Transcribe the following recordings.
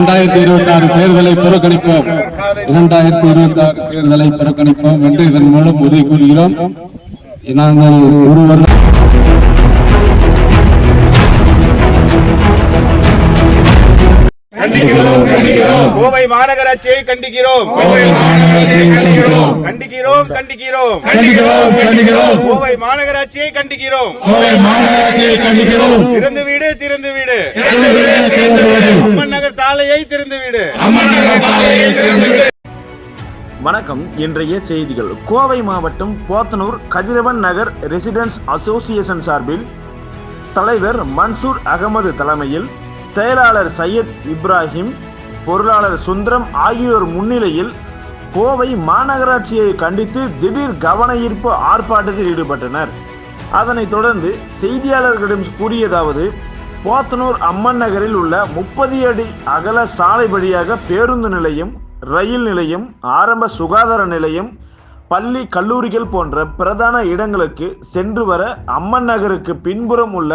இரண்டாயிரத்தி இருபத்தி ஆறு தேர்தலை புறக்கணிப்போம். இரண்டாயிரத்தி இருபத்தி ஆறு தேர்தலை புறக்கணிப்போம் என்று இதன் மூலம் உறுதி கூறுகிறோம். நாங்கள் ஒரு வருடம் கோவை மாநகராட்சியை கண்டிக்கிறோம். கண்டிக்கிறோம். கண்டிக்கிறோம் கண்டிக்கிறோம். கோவை மாநகராட்சியை கண்டிக்கிறோம். திறந்து வீடு திறந்து வீடு அம்மன் நகர் சாலையை திறந்து வீடு வணக்கம். இன்றைய செய்திகள். கோவை மாவட்டம் போத்தனூர் கதிரவன் நகர் ரெசிடென்ஸ் அசோசியேஷன் சார்பில் தலைவர் மன்சூர் அகமது தலைமையில் செயலாளர் சையத் இப்ராஹிம் பொருளாளர் சுந்தரம் ஆகியோர் முன்னிலையில் கோவை மாநகராட்சியை கண்டித்து திடீர் கவன ஈர்ப்பு ஆர்ப்பாட்டத்தில் ஈடுபட்டனர். அதனைத் தொடர்ந்து செய்தியாளர்களிடம் கூறியதாவது போத்தனூர் அம்மன் நகரில் உள்ள முப்பது அடி அகல சாலை வழியாக பேருந்து நிலையம் ரயில் நிலையம் ஆரம்ப சுகாதார நிலையம் பள்ளி கல்லூரிகள் போன்ற பிரதான இடங்களுக்கு சென்று வர அம்மன் நகருக்கு பின்புறம் உள்ள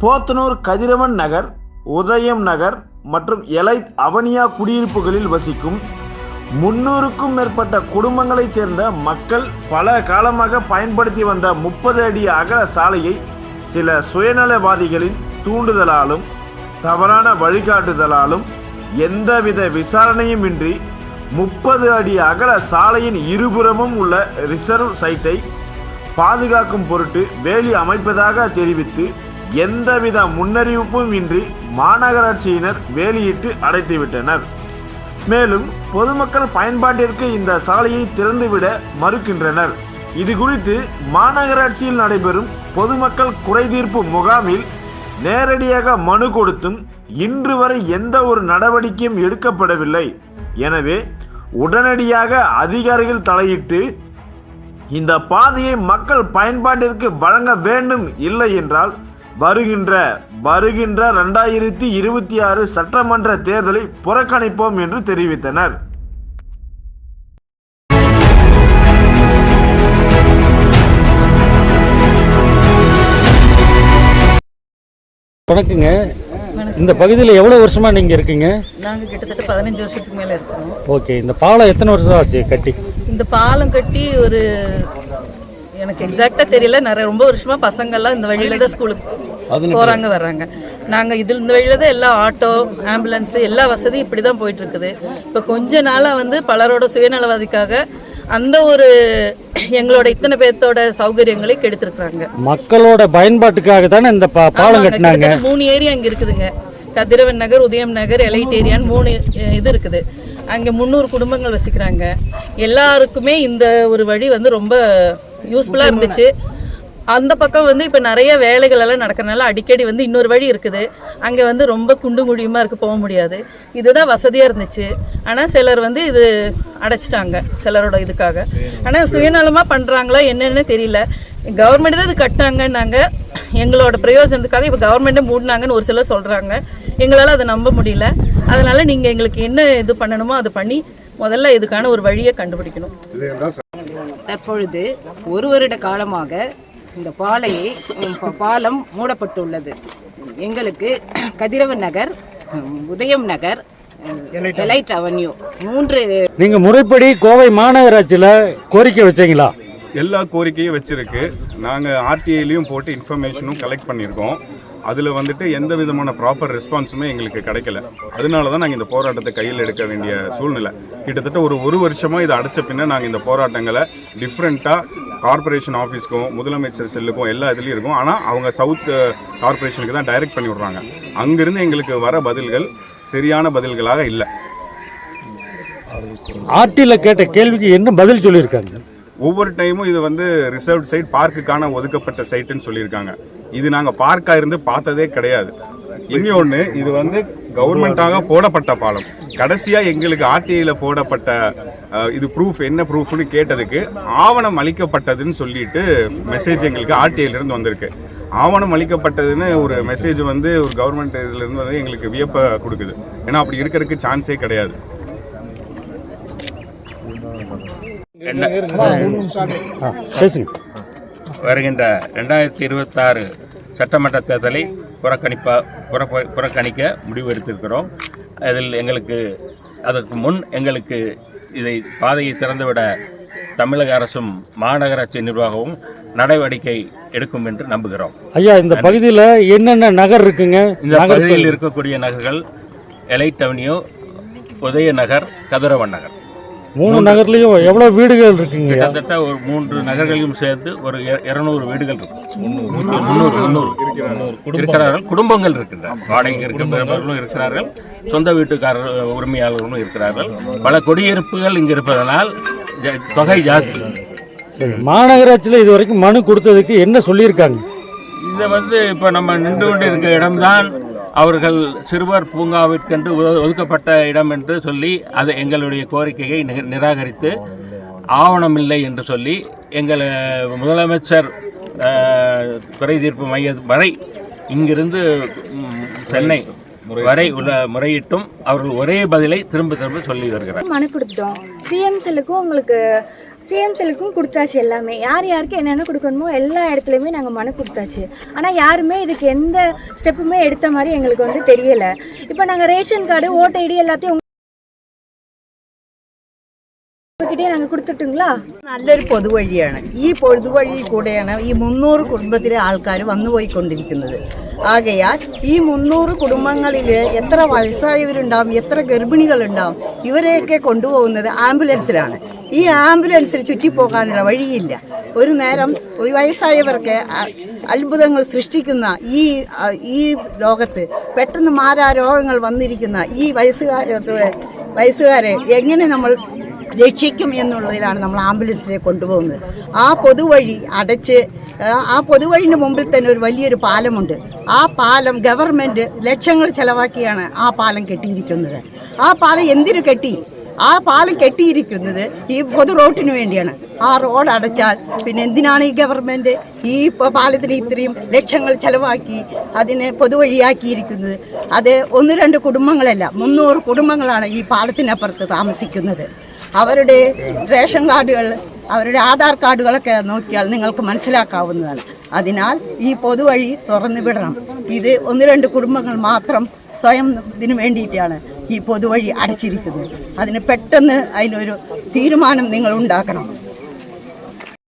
போத்தனூர் கதிரவன் நகர் உதயம் நகர் மற்றும் எலைட் அவனியா குடியிருப்புகளில் வசிக்கும் முன்னூறுக்கும் மேற்பட்ட குடும்பங்களைச் சேர்ந்த மக்கள் பல காலமாக பயன்படுத்தி வந்த முப்பது அடி அகல சாலையை சில சுயநலவாதிகளின் தூண்டுதலாலும் தவறான வழிகாட்டுதலாலும் எந்தவித விசாரணையும் இன்றி முப்பது அடி அகல சாலையின் இருபுறமும் உள்ள ரிசர்வ் சைட்டை பாதுகாக்கும் பொருட்டு வேலி அமைப்பதாக தெரிவித்து எந்தவித முன்னறிவிப்பும் இன்றி மாநகராட்சியினர் வேலியிட்டு அடைத்துவிட்டனர் மேலும் பொதுமக்கள் பயன்பாட்டிற்கு இந்த சாலையை திறந்துவிட மறுக்கின்றனர். இது குறித்து மாநகராட்சியில் நடைபெறும் பொதுமக்கள் குறைதீர்ப்பு முகாமில் நேரடியாக மனு கொடுத்தும் இன்று வரை எந்த ஒரு நடவடிக்கையும் எடுக்கப்படவில்லை. எனவே உடனடியாக அதிகாரிகள் தலையிட்டு இந்த பாதையை மக்கள் பயன்பாட்டிற்கு வழங்க வேண்டும் இல்லை என்றால் வருகின்ற வருகின்ற ரெண்டாயிரத்தி இருபத்தி ஆறு சட்டமன்ற தேர்தலை புறக்கணிப்போம் என்று தெரிவித்தனர். வணக்கங்க. இந்த பகுதியில் எவ்வளோ வருஷமா நீங்க இருக்கீங்க? நாங்கள் கிட்டத்தட்ட பதினஞ்சு வருஷத்துக்கு மேலே இருக்கோம். ஓகே இந்த பாலம் எத்தனை வருஷம் ஆச்சு கட்டி? இந்த பாலம் கட்டி ஒரு எனக்கு எக்ஸாக்டாக தெரியல. நிறைய ரொம்ப வருஷமா பசங்கள்லாம் இந்த வழியில தான் ஸ்கூலுக்கு போகிறாங்க வர்றாங்க நாங்கள் இதில் இந்த வழியில தான் எல்லா ஆட்டோ ஆம்புலன்ஸு எல்லா வசதியும் இப்படி தான் போயிட்டு இருக்குது. இப்போ கொஞ்ச நாளாக வந்து பலரோட சுயநலவாதிக்காக அந்த ஒரு எங்களோட இத்தனை பேர்த்தோட சௌகரியங்களை கெடுத்துருக்குறாங்க. மக்களோட பயன்பாட்டுக்காக தானே இந்த பா- பாலம் கட்டினாங்க? மூணு ஏரியா அங்க இருக்குதுங்க. கதிரவன் நகர் உதயம் நகர் எலைட் ஏரியான்னு மூணு இது இருக்குது. அங்கே முந்நூறு குடும்பங்கள் வசிக்கிறாங்க. எல்லாருக்குமே இந்த ஒரு வழி வந்து ரொம்ப யூஸ்ஃபுல்லாக இருந்துச்சு. அந்த பக்கம் வந்து இப்போ நிறைய வேலைகள் எல்லாம் நடக்கறனால அடிக்கடி வந்து இன்னொரு வழி இருக்குது. அங்கே வந்து ரொம்ப குண்டு குழியுமா இருக்குது போக முடியாது. இதுதான் வசதியாக இருந்துச்சு. ஆனால் சிலர் வந்து இது அடைச்சிட்டாங்க சிலரோட இதுக்காக. ஆனால் சுயநலமாக பண்ணுறாங்களா என்னன்னு தெரியல. கவர்மெண்ட் தான் இது கட்டாங்கன்னாங்க எங்களோட பிரயோஜனத்துக்காக இப்போ கவர்மெண்ட்டே மூடினாங்கன்னு ஒரு சிலர் சொல்கிறாங்க எங்களால் அதை நம்ப முடியல. அதனால் நீங்கள் எங்களுக்கு என்ன இது பண்ணணுமோ அது பண்ணி முதல்ல இதுக்கான ஒரு வழியை கண்டுபிடிக்கணும். தற்பொழுது ஒரு வருட காலமாக இந்த பாலையை பாலம் மூடப்பட்டுள்ளது. எங்களுக்கு கதிரவன் நகர் உதயம் நகர் எலைட் அவென்யூ மூன்று நீங்க முறைப்படி கோவை மாநகராட்சியில் கோரிக்கை வச்சீங்களா? எல்லா கோரிக்கையும் வச்சிருக்கு. நாங்கள் ஆர்டிஐலையும் போட்டு இன்ஃபர்மேஷனும் கலெக்ட் பண்ணியிருக்கோம். அதில் வந்துட்டு எந்த விதமான ப்ராப்பர் ரெஸ்பான்ஸுமே எங்களுக்கு கிடைக்கல. அதனால தான் நாங்கள் இந்த போராட்டத்தை கையில் எடுக்க வேண்டிய சூழ்நிலை. கிட்டத்தட்ட ஒரு ஒரு வருஷமாக இதை அடைச்ச பின்ன நாங்கள் இந்த போராட்டங்களை டிஃப்ரெண்ட்டாக கார்ப்பரேஷன் ஆஃபீஸ்க்கும் முதலமைச்சர் செல்லுக்கும் எல்லா இதுலேயும் இருக்கும். ஆனால் அவங்க சவுத் கார்ப்பரேஷனுக்கு தான் டைரக்ட் பண்ணி விட்றாங்க. அங்கிருந்து எங்களுக்கு வர பதில்கள் சரியான பதில்களாக இல்லை. ஆர்டியில் கேட்ட கேள்விக்கு என்ன பதில் சொல்லியிருக்காங்க? ஒவ்வொரு டைமும் இது வந்து ரிசர்வ்ட் சைட் பார்க்குக்கான ஒதுக்கப்பட்ட சைட்டுன்னு சொல்லியிருக்காங்க. இது நாங்கள் பார்க்காக இருந்து பார்த்ததே கிடையாது. இன்னொன்று இது வந்து கவர்மெண்ட்டாக போடப்பட்ட பாலம். கடைசியாக எங்களுக்கு ஆர்டிஐயில் போடப்பட்ட இது ப்ரூஃப் என்ன ப்ரூஃப்னு கேட்டதுக்கு ஆவணம் அளிக்கப்பட்டதுன்னு சொல்லிட்டு மெசேஜ் எங்களுக்கு ஆர்டிஐலேருந்து வந்திருக்கு. ஆவணம் அளிக்கப்பட்டதுன்னு ஒரு மெசேஜ் வந்து ஒரு கவர்மெண்ட் இதுலேருந்து வந்து எங்களுக்கு வியப்பை கொடுக்குது. ஏன்னா அப்படி இருக்கிறதுக்கு சான்ஸே கிடையாது. பேசுங்க. வருகின்ற ரெண்டாயிரத்தி இருபத்தாறு சட்டமன்ற தேர்தலை புறக்கணிப்பா புறப்ப- புறக்கணிக்க முடிவு எடுத்திருக்கிறோம். அதில் எங்களுக்கு அதற்கு முன் எங்களுக்கு இதை பாதையை திறந்துவிட தமிழக அரசும் மாநகராட்சி நிர்வாகமும் நடவடிக்கை எடுக்கும் என்று நம்புகிறோம். ஐயா இந்த பகுதியில் என்னென்ன நகர் இருக்குங்க? இந்த பகுதியில் இருக்கக்கூடிய நகர்கள் எலைட் அவென்யூ உதய நகர் கதிரவன் நகர். மூணு நகர்லயும் எவ்வளவு வீடுகள் இருக்குங்க? கிட்டத்தட்ட ஒரு மூன்று நகர்களையும் சேர்ந்து ஒரு இர- இருநூறு வீடுகள் இருக்கும். முந்நூறு. முந்நூறு இருக்கிறார்கள். குடும்பங்கள் இருக்கின்றன. வாடகைக்கு இருக்கிறவர்களும் இருக்கிறார்கள். சொந்த வீட்டுக்காரர் உரிமையாளர்களும் இருக்கிறார்கள். பல குடியிருப்புகள் இங்கு இருப்பதனால் தொகை ஜாஸ்தி. சரி மாநகராட்சியில் இது வரைக்கும் மனு கொடுத்ததுக்கு என்ன சொல்லியிருக்காங்க? இதை வந்து இப்போ நம்ம நின்று கொண்டு இருக்க இடம்தான் அவர்கள் சிறுவர் பூங்காவிற்கென்று ஒதுக்கப்பட்ட இடம் என்று சொல்லி அதை எங்களுடைய கோரிக்கையை நிராகரித்து ஆவணமில்லை என்று சொல்லி எங்கள் முதலமைச்சர் துறை குறை தீர்ப்பு மையம் வரை இங்கிருந்து சென்னை வரை முறையிட்டும் அவர்கள் ஒரே பதிலை திரும்ப திரும்ப சொல்லி வருகிறார். மனு கொடுத்துட்டோம். சிஎம் செல்லுக்கும் உங்களுக்கு சிஎம் செல்லுக்கும் கொடுத்தாச்சு எல்லாமே. யார் யாருக்கு என்னென்ன கொடுக்கணுமோ எல்லா இடத்துலையுமே நாங்கள் மனு கொடுத்தாச்சு. ஆனால் யாருமே இதுக்கு எந்த ஸ்டெப்புமே எடுத்த மாதிரி எங்களுக்கு வந்து தெரியலை. இப்போ நாங்கள் ரேஷன் கார்டு ஓட்டர் ஐடி எல்லாத்தையும் ஐடியா நாங்கள் கொடுத்துட்டுங்களா നല്ലൊരു പൊതുവഴിയാണ്. ഈ പൊതുവഴി കൂടെയാണ് ഈ മുന്നൂറ് കുടുംബത്തിലെ ആൾക്കാർ വന്നു പോയിക്കൊണ്ടിരിക്കുന്നത്. ആകയാൽ ഈ മുന്നൂറ് കുടുംബങ്ങളിൽ എത്ര വയസ്സായവരുണ്ടാവും എത്ര ഗർഭിണികളുണ്ടാവും ഇവരെയൊക്കെ കൊണ്ടുപോകുന്നത് ആംബുലൻസിലാണ്. ഈ ആംബുലൻസിൽ ചുറ്റിപ്പോകാനുള്ള വഴിയില്ല. ഒരു നേരം ഒരു വയസ്സായവർക്ക് അത്ഭുതങ്ങൾ സൃഷ്ടിക്കുന്ന ഈ ഈ ലോകത്ത് പെട്ടെന്ന് മാരാ രോഗങ്ങൾ വന്നിരിക്കുന്ന ഈ വയസ്സുകാരെ വയസ്സുകാരെ എങ്ങനെ നമ്മൾ രക്ഷിക്കും എന്നുള്ളതിലാണ് നമ്മൾ ആംബുലൻസിനെ കൊണ്ടുപോകുന്നത്. ആ പൊതുവഴി അടച്ച് ആ, പൊതുവഴിന് മുമ്പിൽ തന്നെ ഒരു വലിയൊരു പാലമുണ്ട്. ആ പാലം ഗവൺമെന്റ് ലക്ഷങ്ങൾ ചെലവാക്കിയാണ് ആ പാലം കെട്ടിയിരിക്കുന്നത്. ആ പാലം എന്തിനു കെട്ടി? ആ പാലം കെട്ടിയിരിക്കുന്നത് ഈ പൊതു റോഡിന് വേണ്ടിയാണ്. ആ റോഡ് അടച്ചാൽ പിന്നെ എന്തിനാണ് ഈ ഗവൺമെന്റ് ഈ പാലത്തിന് ഇത്രയും ലക്ഷങ്ങൾ ചെലവാക്കി അതിനെ പൊതുവഴിയാക്കിയിരിക്കുന്നത്? അത് ഒന്ന് രണ്ട് കുടുംബങ്ങളല്ല മുന്നൂറ് കുടുംബങ്ങളാണ് ഈ പാലത്തിനപ്പുറത്ത് താമസിക്കുന്നത്. അവരുടെ റേഷൻ കാർഡുകൾ അവരുടെ ആധാർ കാർഡുകളൊക്കെ നോക്കിയാൽ നിങ്ങൾക്ക് മനസ്സിലാക്കാവുന്നതാണ്. അതിനാൽ ഈ പൊതുവഴി തുറന്നു വിടണം. ഇത് ഒന്ന് രണ്ട് കുടുംബങ്ങൾ മാത്രം സ്വയം ഇതിനു വേണ്ടിയിട്ടാണ് ഈ പൊതുവഴി അടച്ചിരിക്കുന്നത്. അതിന് പെട്ടെന്ന് അതിനൊരു തീരുമാനം നിങ്ങൾ ഉണ്ടാക്കണം.